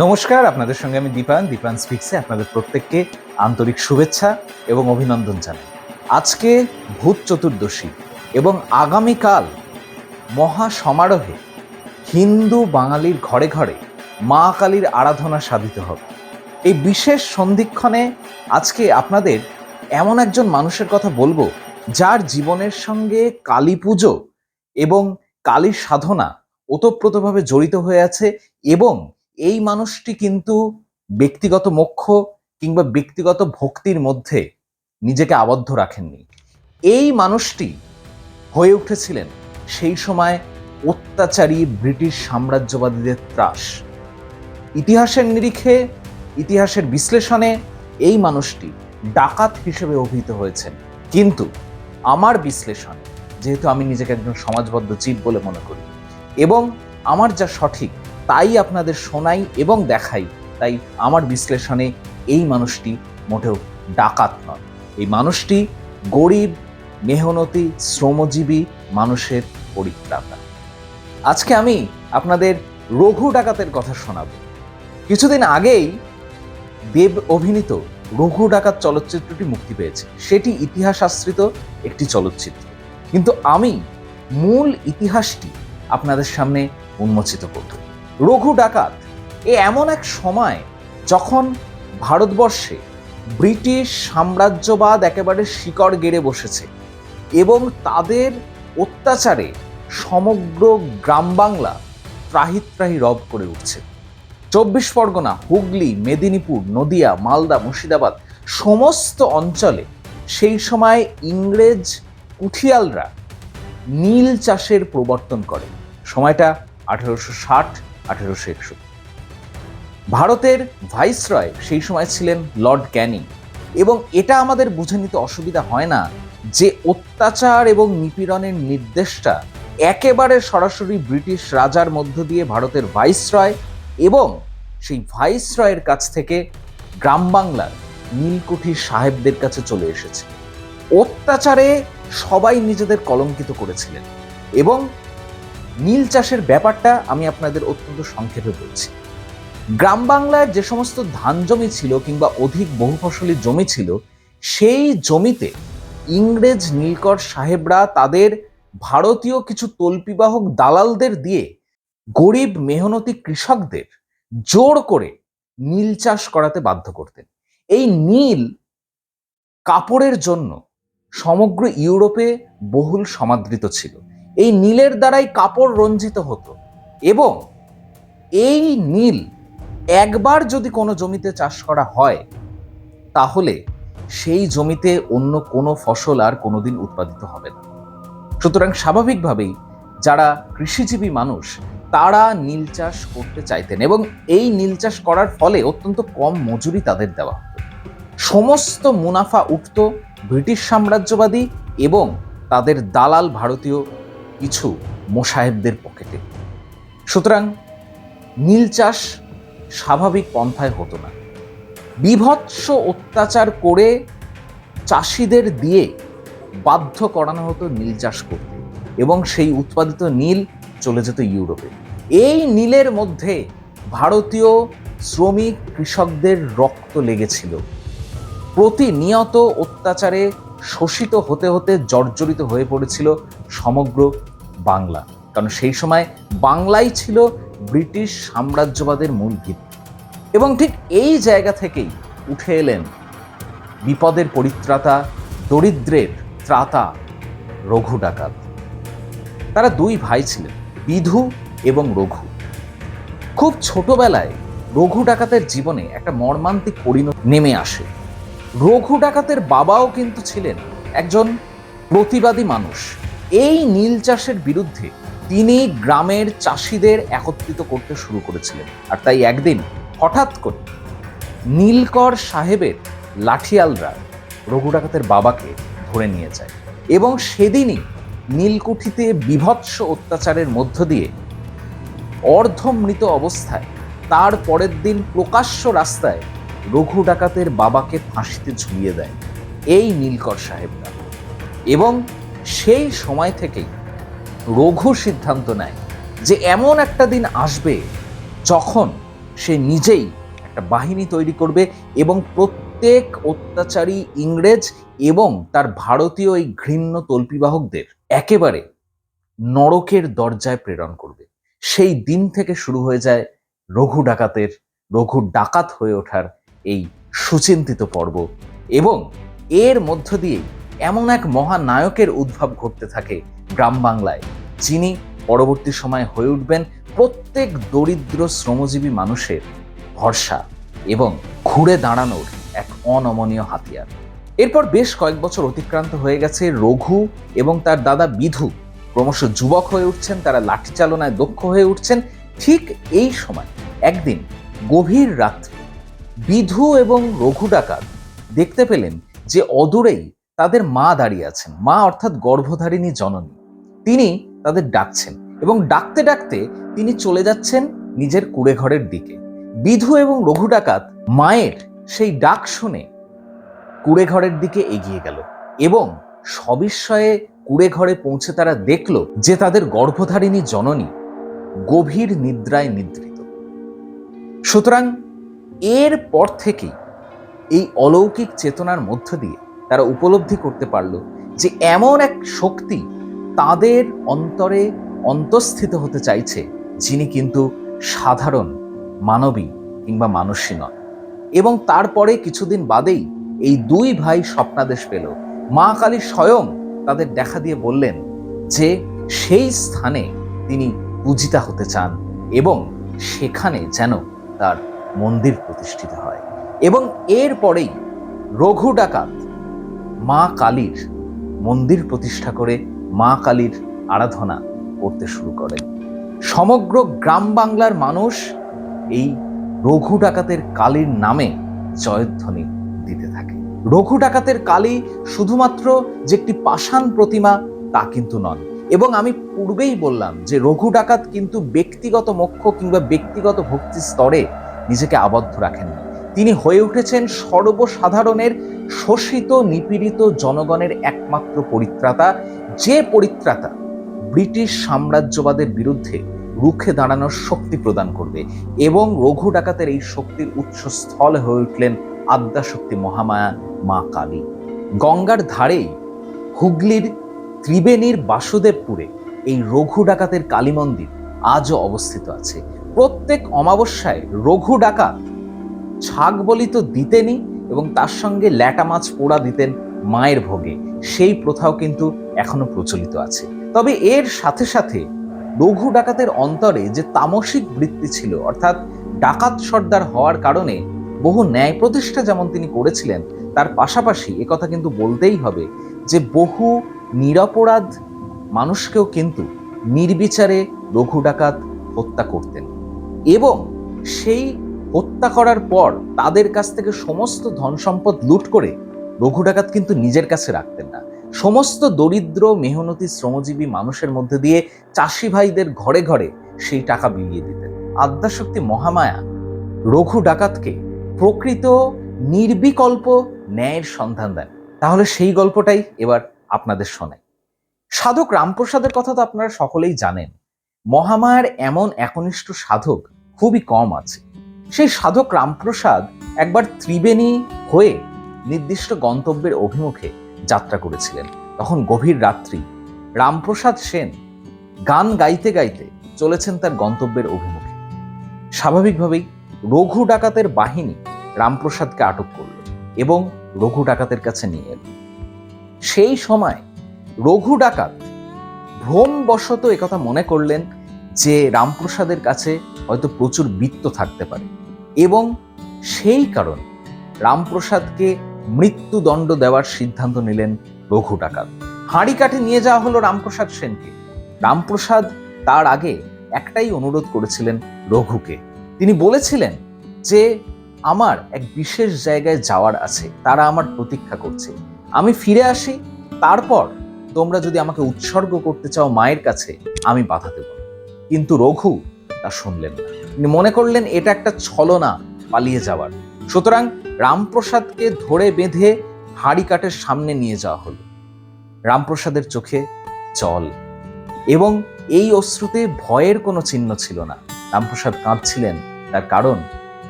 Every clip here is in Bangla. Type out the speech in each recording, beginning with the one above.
নমস্কার, আপনাদের সঙ্গে আমি দীপান। দীপান স্পিক্সে আপনাদের প্রত্যেককে আন্তরিক শুভেচ্ছা এবং অভিনন্দন জানাই। আজকে ভূত চতুর্দশী এবং আগামীকাল মহা সমারোহে হিন্দু বাঙালির ঘরে ঘরে মা কালীর আরাধনা সাধিত হবে। এই বিশেষ সন্ধিক্ষণে আজকে আপনাদের এমন একজন মানুষের কথা বলব, যার জীবনের সঙ্গে কালী পুজো এবং কালীর সাধনা ওতপ্রোতভাবে জড়িত হয়ে আছে এবং এই মানুষটি কিন্তু ব্যক্তিগত মোক্ষ কিংবা ব্যক্তিগত ভক্তির মধ্যে নিজেকে আবদ্ধ রাখেননি। এই মানুষটি হয়ে উঠেছিলেন সেই সময় অত্যাচারী ব্রিটিশ সাম্রাজ্যবাদীদের ত্রাস। ইতিহাসের নিরিখে, ইতিহাসের বিশ্লেষণে এই মানুষটি ডাকাত হিসেবে অভিহিত হয়েছেন। কিন্তু আমার বিশ্লেষণ, যেহেতু আমি নিজেকে একজন সমাজবদ্ধ জীব বলে মনে করি, এবং আমার যা সঠিক তাই আপনাদের শোনাই এবং দেখাই। তাই আমার বিশ্লেষণে এই মানুষটি মোটেও ডাকাত নয় এই মানুষটি গরিব, মেহনতি, শ্রমজীবী মানুষের পরিত্রাতা। আজকে আমি আপনাদের রঘু ডাকাতের কথা শোনাবো। কিছুদিন আগেই দেব অভিনীত রঘু ডাকাত চলচ্চিত্রটি মুক্তি পেয়েছে। সেটি ইতিহাস আশ্রিত একটি চলচ্চিত্র। কিন্তু আমি মূল ইতিহাসটি আপনাদের সামনে উন্মোচিত করব। রঘু ডাকাত এ এমন এক সময় যখন ভারতবর্ষে ব্রিটিশ সাম্রাজ্যবাদ একেবারে শিকড় গেড়ে বসেছে এবং তাদের অত্যাচারে সমগ্র গ্রাম বাংলা ত্রাহি রব করে উঠছে। চব্বিশ পরগনা, হুগলি, মেদিনীপুর, নদিয়া, মালদা, মুর্শিদাবাদ সমস্ত অঞ্চলে সেই সময় ইংরেজ কুঠিয়ালরা নীল চাষের প্রবর্তন করে। সময়টা আঠেরোশো ষাট আঠেরোশো একষট্টি। ভারতের ভাইসরয় সেই সময় ছিলেন লর্ড ক্যানিং। এবং এটা আমাদের বুঝে নিতে অসুবিধা হয় না যে অত্যাচার এবং নিপীড়নের নির্দেশটা একেবারে সরাসরি ব্রিটিশ রাজার মধ্য দিয়ে ভারতের ভাইসরয় এবং সেই ভাইসরয়ের কাছ থেকে গ্রাম বাংলার নীলকুঠি সাহেবদের কাছে চলে এসেছে। অত্যাচারে সবাই নিজেদের কলঙ্কিত করেছিলেন এবং নীল চাষের ব্যাপারটা আমি আপনাদের অত্যন্ত সংক্ষেপে বলছি। গ্রাম বাংলার যে সমস্ত ধান জমি ছিল কিংবা অধিক বহু বহুফসলী জমি ছিল, সেই জমিতে ইংরেজ নীলকর সাহেবরা তাদের ভারতীয় কিছু তল্পিবাহক দালালদের দিয়ে গরিব মেহনতি কৃষকদের জোর করে নীল চাষ করাতে বাধ্য করতেন। এই নীল কাপড়ের জন্য সমগ্র ইউরোপে বহুল সমাদৃত ছিল। এই নীলের দ্বারাই কাপড় রঞ্জিত হতো এবং এই নীল একবার যদি কোনো জমিতে চাষ করা হয়, তাহলে সেই জমিতে অন্য কোনো ফসল আর কোনোদিন উৎপাদিত হবে না। সুতরাং স্বাভাবিকভাবেই যারা কৃষিজীবী মানুষ, তারা নীল চাষ করতে চাইতেন এবং এই নীল চাষ করার ফলে অত্যন্ত কম মজুরি তাদের দেওয়া হতো। সমস্ত মুনাফা উঠত ব্রিটিশ সাম্রাজ্যবাদী এবং তাদের দালাল ভারতীয় কিছু মোসাহেবদের পকেটে। সুতরাং নীল চাষ স্বাভাবিক পন্থায় হতো না। বিভৎস অত্যাচার করে চাষিদের দিয়ে বাধ্য করানো হতো নীল চাষ করতে এবং সেই উৎপাদিত নীল চলে যেত ইউরোপে। এই নীলের মধ্যে ভারতীয় শ্রমিক কৃষকদের রক্ত লেগেছিল। প্রতিনিয়ত অত্যাচারে শোষিত হতে হতে জর্জরিত হয়ে পড়েছিল সমগ্র বাংলা। কারণ সেই সময় বাংলাই ছিল ব্রিটিশ সাম্রাজ্যবাদের মূল ভিত্তি। এবং ঠিক এই জায়গা থেকেই উঠে এলেন বিপদের পরিত্রাতা, দরিদ্রের ত্রাতা রঘু ডাকাত। তারা দুই ভাই ছিলেন, বিধু এবং রঘু। খুব ছোটবেলায় রঘু ডাকাতের জীবনে একটা মর্মান্তিক পরিণতি নেমে আসে। রঘু ডাকাতের বাবাও কিন্তু ছিলেন একজন প্রতিবাদী মানুষ। এই নীল চাষের বিরুদ্ধে তিনি গ্রামের চাষিদের একত্রিত করতে শুরু করেছিলেন। আর তাই একদিন হঠাৎ করে নীলকর সাহেবের লাঠিয়ালরা রঘু ডাকাতের বাবাকে ধরে নিয়ে যায় এবং সেদিনই নীলকুঠিতে বিভৎস অত্যাচারের মধ্য দিয়ে অর্ধমৃত অবস্থায় তার পরের দিন প্রকাশ্য রাস্তায় রঘু ডাকাতের বাবাকে ফাঁসিতে ঝুলিয়ে দেয় এই নীলকর সাহেবরা। এবং সেই সময় থেকেই রঘু সিদ্ধান্ত নেয় যে এমন একটা দিন আসবে যখন সে নিজেই একটা বাহিনী তৈরি করবে এবং প্রত্যেক অত্যাচারী ইংরেজ এবং তার ভারতীয় এই ঘৃণ্য তল্পিবাহকদের একেবারে নরকের দরজায় প্রেরণ করবে। সেই দিন থেকে শুরু হয়ে যায় রঘু ডাকাতের, রঘু ডাকাত হয়ে ওঠার এই সুচিন্তিত পর্ব এবং এর মধ্য দিয়ে এমন এক মহানায়কের উদ্ভব ঘটতে থাকে গ্রাম বাংলায়, যিনি পরবর্তী সময়ে হয়ে উঠবেন প্রত্যেক দরিদ্র শ্রমজীবী মানুষের ভরসা এবং ঘুরে দাঁড়ানোর এক অনমনীয় হাতিয়ার। এরপর বেশ কয়েক বছর অতিক্রান্ত হয়ে গেছে রঘু এবং তার দাদা বিধু। ক্রমশ যুবক হয়ে উঠছেন, তারা লাঠি চালনায় দক্ষ হয়ে উঠছেন। ঠিক এই সময় একদিন গভীর রাত্রে বিধু এবং রঘু ডাকাত দেখতে পেলেন যে অদূরেই তাদের মা দাঁড়িয়ে আছেন। মা অর্থাৎ গর্ভধারিণী জননী। তিনি তাদের ডাকছেন এবং ডাকতে ডাকতে তিনি চলে যাচ্ছেন নিজের কুড়ে ঘরের দিকে। বিধু এবং রঘু ডাকাত মায়ের সেই ডাক শুনে কুড়ে ঘরের দিকে এগিয়ে গেল এবং সবিস্ময়ে কুড়ে ঘরে পৌঁছে তারা দেখল যে তাদের গর্ভধারিণী জননী গভীর নিদ্রায় নিদ্রিত। সুতরাং এর পর থেকেই এই অলৌকিক চেতনার মধ্য দিয়ে তারা উপলব্ধি করতে পারল যে এমন এক শক্তি তাদের অন্তরে অন্তঃস্থিত হতে চাইছে, যিনি কিন্তু সাধারণ মানবী কিংবা মানুষই নয় এবং তারপরে কিছুদিন বাদেই এই দুই ভাই স্বপ্নাদেশ পেল। মা কালী স্বয়ং তাদের দেখা দিয়ে বললেন যে সেই স্থানে তিনি পূজিতা হতে চান এবং সেখানে যেন তার মন্দির প্রতিষ্ঠিত হয়। এবং এরপরেই রঘু ডাকাত মা কালীর মন্দির প্রতিষ্ঠা করে মা কালীর আরাধনা করতে শুরু করেন সমগ্র গ্রাম বাংলার মানুষ এই রঘু ডাকাতের কালীর নামে জয়ধ্বনি দিতে থাকে। রঘু ডাকাতের কালী শুধুমাত্র যে একটি পাষাণ প্রতিমা তা কিন্তু নন। এবং আমি পূর্বেই বললাম যে রঘু ডাকাত কিন্তু ব্যক্তিগত মোক্ষ কিংবা ব্যক্তিগত ভক্তি স্তরে নিজেকে আবদ্ধ রাখেননি। তিনি হয়ে উঠেছেন সর্বসাধারণের শোষিত, নিপীড়িত জনগণের একমাত্র পরিত্রাতা। যে পরিত্রাতা ব্রিটিশ সাম্রাজ্যবাদের বিরুদ্ধে রুখে দাঁড়ানোর শক্তি প্রদান করবে এবং রঘু ডাকাতের এই শক্তির উৎসস্থল হয়ে উঠলেন আদ্যাশক্তি মহামায়া মা কালী। গঙ্গার ধারেই হুগলির ত্রিবেণীর বাসুদেবপুরে এই রঘু ডাকাতের কালী মন্দির আজও অবস্থিত আছে। প্রত্যেক অমাবস্যায় রঘু ডাকাত ছাগ বলি তো দিতেনই এবং তার সঙ্গে ল্যাটা মাছ পোড়া দিতেন মায়ের ভোগে। সেই প্রথাও কিন্তু এখনও প্রচলিত আছে। তবে এর সাথে সাথে লঘু ডাকাতের অন্তরে যে তামসিক বৃত্তি ছিল, অর্থাৎ ডাকাত সর্দার হওয়ার কারণে বহু ন্যায় প্রতিষ্ঠা যেমন তিনি করেছিলেন, তার পাশাপাশি একথা কিন্তু বলতেই হবে যে বহু নিরপরাধ মানুষকেও কিন্তু নির্বিচারে লঘু ডাকাত হত্যা করতেন। এবং সেই হত্যা করার পর তাদের কাছ থেকে সমস্ত ধন সম্পদ লুট করে রঘু ডাকাত কিন্তু নিজের কাছে রাখতেন না। সমস্ত দরিদ্র, মেহনতি, শ্রমজীবী মানুষের মধ্যে দিয়ে চাষি ভাইদের ঘরে ঘরে সেই টাকা বিলিয়ে দিতেন। আদ্যাশক্তি মহামায়া রঘু ডাকাতকে প্রকৃত নির্বিকল্প ন্যায়ের সন্ধান দেন। তাহলে সেই গল্পটাই এবার আপনাদের শোনাই। সাধক রামপ্রসাদের কথা তো আপনারা সকলেই জানেন। মহামায়ার এমন একনিষ্ঠ সাধক খুবই কম আছে। সেই সাধক রামপ্রসাদ একবার ত্রিবেণী হয়ে নির্দিষ্ট গন্তব্যের অভিমুখে যাত্রা করেছিলেন। তখন গভীর রাত্রি। রামপ্রসাদ সেন গান গাইতে গাইতে চলেছেন তার গন্তব্যের অভিমুখে। স্বাভাবিকভাবেই রঘু ডাকাতের বাহিনী রামপ্রসাদকে আটক করল এবং রঘু ডাকাতের কাছে নিয়ে এল। সেই সময় রঘু ডাকাত ভ্রমবশত একথা মনে করলেন যে রামপ্রসাদের কাছে হয়তো প্রচুর বৃত্ত থাকতে পারে। এবং সেই কারণ রামপ্রসাদকে মৃত্যুদণ্ড দেওয়ার সিদ্ধান্ত নিলেন রঘু ডাকাত। হাঁড়ি কাঠে নিয়ে যাওয়া হলো রামপ্রসাদ সেনকে। রামপ্রসাদ তার আগে একটাই অনুরোধ করেছিলেন রঘুকে। তিনি বলেছিলেন যে, আমার এক বিশেষ জায়গায় যাওয়ার আছে, তারা আমার প্রতীক্ষা করছে। আমি ফিরে আসি, তারপর তোমরা যদি আমাকে উৎসর্গ করতে চাও মায়ের কাছে, আমি বাধা দেব কিন্তু রঘু তা শুনলেন না। মনে করলেন এটা একটা ছলনা পালিয়ে যাওয়ার। সুতরাং রামপ্রসাদকে ধরে বেঁধে হাড়ি কাঠের সামনে নিয়ে যাওয়া হলো। রামপ্রসাদের চোখে জল এবং এই অশ্রুতে ভয়ের কোনো চিহ্ন ছিল না। রামপ্রসাদ কাঁদছিলেন, তার কারণ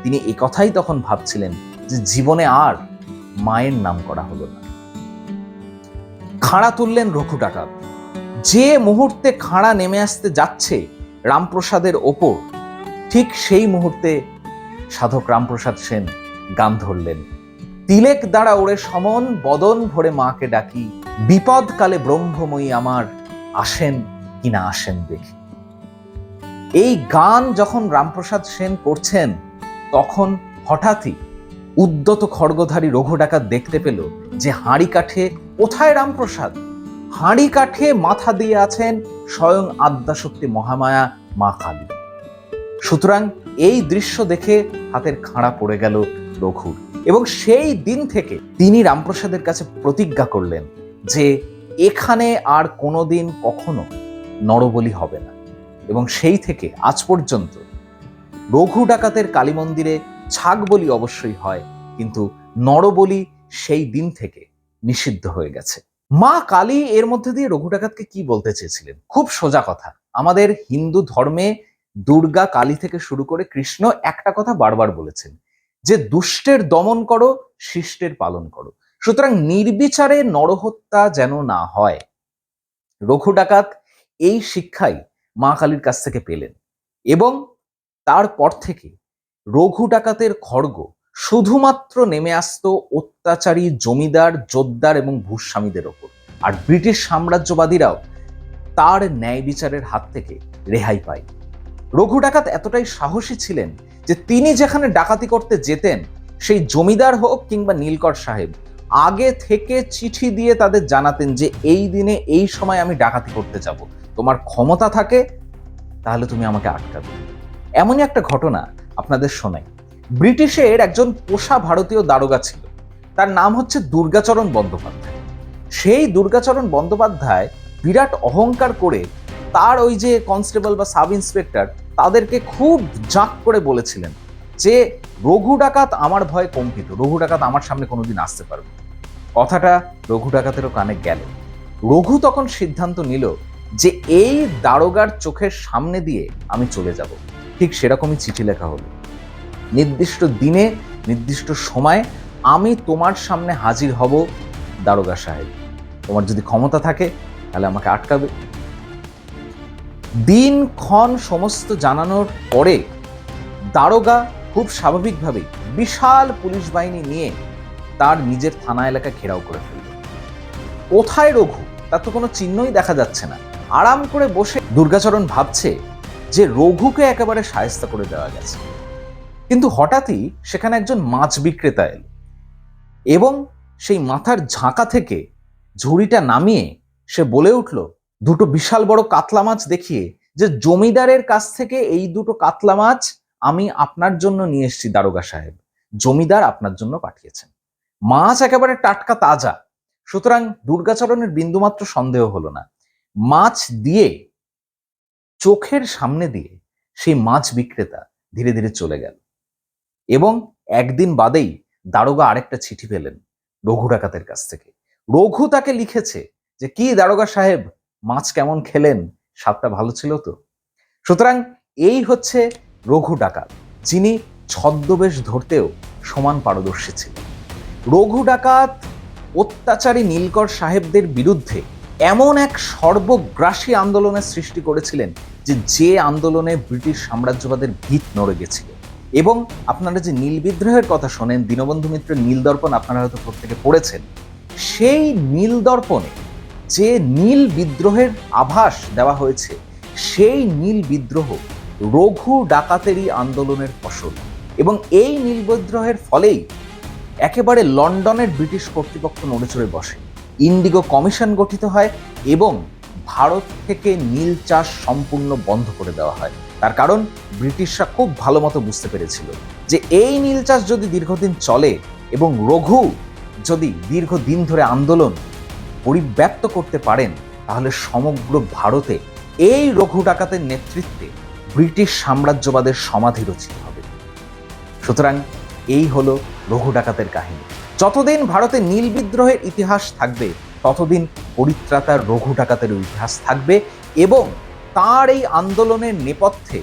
তিনি কথাই তখন ভাবছিলেন যে জীবনে আর মায়ের নাম করা হলো না। খাড়া তুললেন রঘু ডাকাত। যে মুহূর্তে খাড়া নেমে আসতে যাচ্ছে রামপ্রসাদের ওপর ঠিক সেই মুহূর্তে সাধক রামপ্রসাদ সেন গান ধরলেন। তিলেক দ্বারা ওরে সমন, বদন ভরে মাকে ডাকি। বিপদ কালে ব্রহ্মময়ী আমার আসেন কিনা আসেন দেখি। এই গান যখন রামপ্রসাদ সেন করছেন, তখন হঠাৎই উদ্যত খড়গধারী রঘু ডাকাত দেখতে পেল যে হাঁড়ি কাঠে কোথায় রামপ্রসাদ? হাঁড়ি কাঠে মাথা দিয়ে আছেন স্বয়ং আদ্যাশক্তি মহামায়া মা কালী। সুতরাং এই দৃশ্য দেখে হাতের খাঁড়া পড়ে গেল রঘুর। এবং সেই দিন থেকে তিনি রামপ্রসাদের কাছে প্রতিজ্ঞা করলেন যে এখানে আর কোনোদিন কখনো নরবলি হবে না। এবং সেই থেকে আজ পর্যন্ত রঘু ডাকাতের কালী মন্দিরে ছাগ বলি অবশ্যই হয়, কিন্তু নরবলি সেই দিন থেকে নিষিদ্ধ হয়ে গেছে। মা কালী এর মধ্যে দিয়ে রঘু ডাকাতকে কি বলতে চেয়েছিলেন? খুব সোজা কথা। আমাদের হিন্দু ধর্মে দুর্গা কালী থেকে শুরু করে কৃষ্ণ একটা কথা বারবার বলেছেন, যে দুষ্টের দমন করো, শিষ্টের পালন করো। সুতরাং নির্বিচারে নরহত্যা যেন না হয়। রঘু ডাকাত এই শিক্ষাই মা কালীর কাছ থেকে পেলেন এবং তারপর থেকে রঘু ডাকাতের খড়গ শুধুমাত্র নেমে আসতো অত্যাচারী জমিদার, জোদ্দার এবং ভূস্বামীদের ওপর। আর ব্রিটিশ সাম্রাজ্যবাদীরাও তার ন্যায় বিচারের হাত থেকে রেহাই পায়। রঘু ডাকাত এতটাই সাহসী ছিলেন যে তিনি যেখানে ডাকাতি করতে যেতেন, সেই জমিদার হোক কিংবা নীলকর সাহেব, আগে থেকে চিঠি দিয়ে তাদের জানাতেন যে এই দিনে এই সময় আমি ডাকাতি করতে যাব। তোমার ক্ষমতা থাকে, তাহলে তুমি আমাকে আটকাবে। এমনই একটা ঘটনা আপনাদের শোনাই। ব্রিটিশের একজন পোষা ভারতীয় দারোগা ছিল। তার নাম হচ্ছে দুর্গাচরণ বন্দ্যোপাধ্যায়। সেই দুর্গাচরণ বন্দ্যোপাধ্যায় বিরাট অহংকার করে তার ওই যে কনস্টেবল বা সাব ইন্সপেক্টর তাদেরকে খুব জাঁক করে বলেছিলেন যে, রঘু ডাকাত আমার ভয়ে কম্পিত। রঘু ডাকাত আমার সামনে কোনোদিন আসতে পারবে কথাটা রঘু ডাকাতেরও কানে গেল। রঘু তখন সিদ্ধান্ত নিল যে, এই দারোগার চোখের সামনে দিয়ে আমি চলে যাব। ঠিক সেরকমই চিঠি লেখা হলো। নির্দিষ্ট দিনে, নির্দিষ্ট সময় আমি তোমার সামনে হাজির হব দারোগা সাহেব। তোমার যদি ক্ষমতা থাকে, তাহলে আমাকে আটকাবে। দিন ক্ষণ সমস্ত জানানোর পরে দারোগা খুব স্বাভাবিকভাবেই বিশাল পুলিশ বাহিনী নিয়ে তার নিজের থানা এলাকা ঘেরাও করে ফেলল। কোথায় রঘু? তার তো কোনো চিহ্নই দেখা যাচ্ছে না। আরাম করে বসে দুর্গাচরণ ভাবছে যে রঘুকে একেবারে সায়স্তা করে দেওয়া গেছে। কিন্তু হঠাৎই সেখানে একজন মাছ বিক্রেতা এলো এবং সেই মাথার ঝাঁকা থেকে ঝুড়িটা নামিয়ে সে বলে উঠল দুটো বিশাল বড় কাতলা মাছ দেখিয়ে যে জমিদারের কাছ থেকে এই দুটো কাতলা মাছ আমি আপনার জন্য নিয়ে এসেছি দারোগা সাহেব। জমিদার আপনার জন্য পাঠিয়েছেন। মাছ একেবারে টাটকা তাজা। সুতরাং দুর্গাচরণের বিন্দুমাত্র সন্দেহ হলো না। মাছ দিয়ে, চোখের সামনে দিয়ে সেই মাছ বিক্রেতা ধীরে ধীরে চলে গেল। এবং একদিন বাদেই দারোগা আরেকটা চিঠি পেলেন রঘু ডাকাতের কাছ থেকে। রঘু তাকে লিখেছে যে, কি দারোগা সাহেব মাছ কেমন খেলেন, স্বাদটা ভালো ছিল তো? সুতরাং এই হচ্ছে রঘু ডাকাত, যিনি ছদ্মবেশ ধরতেও সমান পারদর্শী ছিলেন। রঘু ডাকাত অত্যাচারী নীলকর সাহেবদের বিরুদ্ধে এমন এক সর্বগ্রাসী আন্দোলনের সৃষ্টি করেছিলেন যে যে আন্দোলনে ব্রিটিশ সাম্রাজ্যবাদের ভিত নড়ে গেছিল। এবং আপনারা যে নীল বিদ্রোহের কথা শোনেন, দীনবন্ধু মিত্রের নীল দর্পণ আপনারা হয়তো প্রত্যেকে পড়েছেন, সেই নীল দর্পণে যে নীল বিদ্রোহের আভাস দেওয়া হয়েছে, সেই নীল বিদ্রোহ রঘু ডাকাতেরই আন্দোলনের ফসল। এবং এই নীল বিদ্রোহের ফলেই একেবারে লন্ডনের ব্রিটিশ কর্তৃপক্ষ নড়েচড়ে বসে। ইন্ডিগো কমিশন গঠিত হয় এবং ভারত থেকে নীল চাষ সম্পূর্ণ বন্ধ করে দেওয়া হয়। তার কারণ, ব্রিটিশরা খুব ভালো মতো বুঝতে পেরেছিল যে এই নীল চাষ যদি দীর্ঘদিন চলে এবং রঘু যদি দীর্ঘদিন ধরে আন্দোলন পরিব্যাপ্ত করতে পারেন, তাহলে সমগ্র ভারতে এই রঘু ডাকাতের নেতৃত্বে ব্রিটিশ সাম্রাজ্যবাদের সমাধি রচিত হবে। সুতরাং এই হলো রঘু ডাকাতের কাহিনী। যতদিন ভারতে নীল বিদ্রোহের ইতিহাস থাকবে, ততদিন পরিত্রাতার রঘু ডাকাতের ইতিহাস থাকবে এবং তার এই আন্দোলনের নেপথ্যে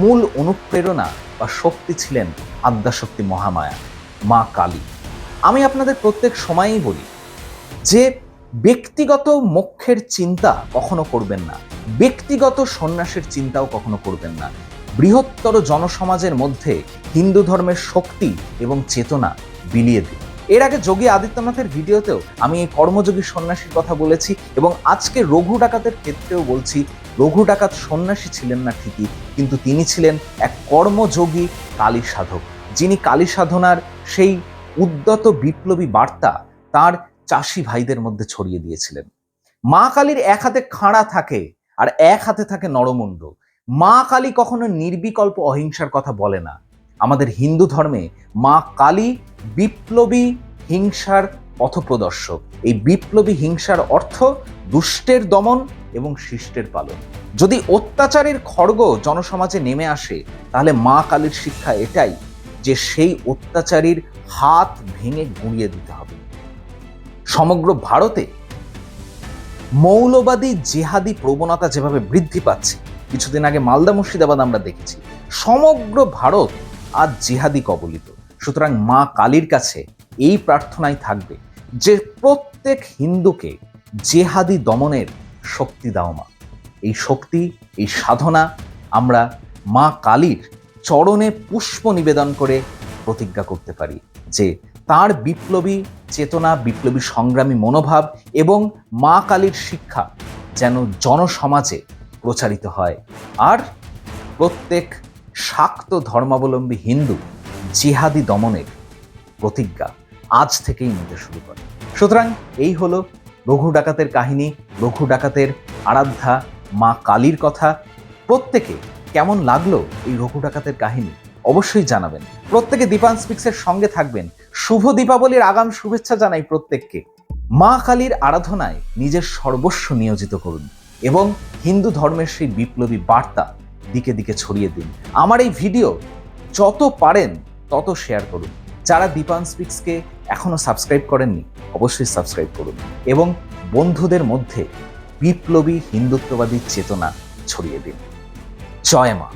মূল অনুপ্রেরণা বা শক্তি ছিলেন আদ্যাশক্তি মহামায়া, মা কালী। আমি আপনাদের প্রত্যেক সময়ই বলি যে ব্যক্তিগত মোক্ষের চিন্তা কখনো করবেন না। ব্যক্তিগত সন্ন্যাসের চিন্তাও কখনো করবেন না। বৃহত্তর জনসমাজের মধ্যে হিন্দু ধর্মের শক্তি এবং চেতনা বিলিয়ে দিন। এর আগে যোগী আদিত্যনাথের ভিডিওতেও আমি এই কর্মযোগী সন্ন্যাসীর কথা বলেছি এবং আজকে রঘু ডাকাতের ক্ষেত্রেও বলছি, রঘু ডাকাত সন্ন্যাসী ছিলেন না ঠিকই, কিন্তু তিনি ছিলেন এক কর্মযোগী কালী সাধক যিনি কালী সাধনার সেই উদ্যত বিপ্লবী বার্তা তার চাষি ভাইদের মধ্যে ছড়িয়ে দিয়েছিলেন। মা কালীর এক হাতে খাঁড়া থাকে আর এক হাতে থাকে নরমুণ্ড। মা কালী কখনো নির্বিকল্প অহিংসার কথা বলে না। আমাদের হিন্দু ধর্মে মা কালী বিপ্লবী হিংসার পথপ্রদর্শক। এই বিপ্লবী হিংসার অর্থ দুষ্টের দমন এবং শিষ্টের পালন। যদি অত্যাচারের খড়গ জনসমাজে নেমে আসে, তাহলে মা কালীর শিক্ষা এটাই যে সেই অত্যাচারীর হাত ভেঙে গুঁড়িয়ে দিতে হবে। সমগ্র ভারতে মৌলবাদী জেহাদি প্রবণতা যেভাবে বৃদ্ধি পাচ্ছে, কিছুদিন আগে মালদা মুর্শিদাবাদ আমরা দেখেছি, সমগ্র ভারত আজ জেহাদি কবলিত সুতরাং মা কালীর কাছে এই প্রার্থনাই থাকবে যে প্রত্যেক হিন্দুকে জেহাদি দমনের শক্তি দাও মা। এই শক্তি, এই সাধনা আমরা মা কালীর চরণে পুষ্প নিবেদন করে প্রতিজ্ঞা করতে পারি যে তার বিপ্লবী চেতনা, বিপ্লবী সংগ্রামী মনোভাব এবং মা কালীর শিক্ষা যেন জনসমাজে প্রচারিত হয়। আর প্রত্যেক শাক্ত ধর্মাবলম্বী হিন্দু জিহাদি দমনের প্রতিজ্ঞা আজ থেকেই নিতে শুরু করে। সুতরাং এই হলো রঘু ডাকাতের কাহিনী, রঘু ডাকাতের আরাধ্যা, মা কালীর কথা। প্রত্যেকে কেমন লাগল এই রঘু ডাকাতের কাহিনী? অবশ্যই জানাবেন। প্রত্যেকে দীপান স্পিক্সের সঙ্গে থাকবেন। শুভ দীপাবলির আগাম শুভেচ্ছা জানাই প্রত্যেককে। মা কালীর আরাধনায় নিজের সর্বস্ব নিয়োজিত করুন এবং হিন্দু ধর্মের সেই বিপ্লবী বার্তা দিকে দিকে ছড়িয়ে দিন। আমার এই ভিডিও যত পারেন তত শেয়ার করুন। যারা দীপান স্পিক্সকে এখনও সাবস্ক্রাইব করেননি, অবশ্যই সাবস্ক্রাইব করুন এবং বন্ধুদের মধ্যে বিপ্লবী হিন্দুত্ববাদী চেতনা ছড়িয়ে দিন। জয় মা।